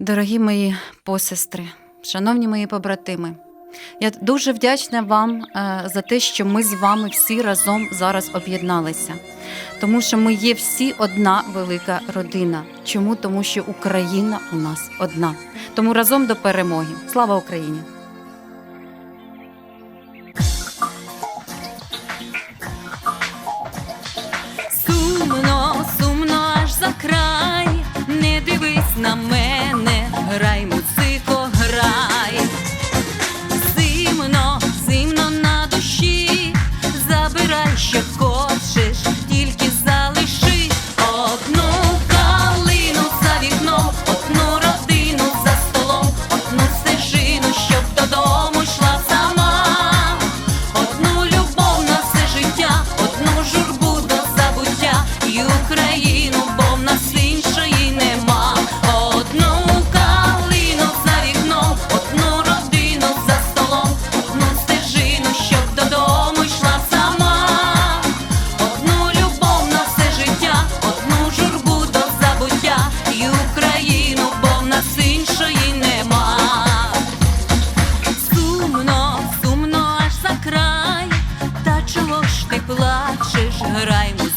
Дорогі мої посестри, шановні мої побратими, я дуже вдячна вам е, за те, що ми з вами всі разом зараз об'єдналися. Тому що ми є всі одна велика родина. Чому? Тому що Україна у нас одна. Тому разом до перемоги. Слава Україні! плачеш, граймо.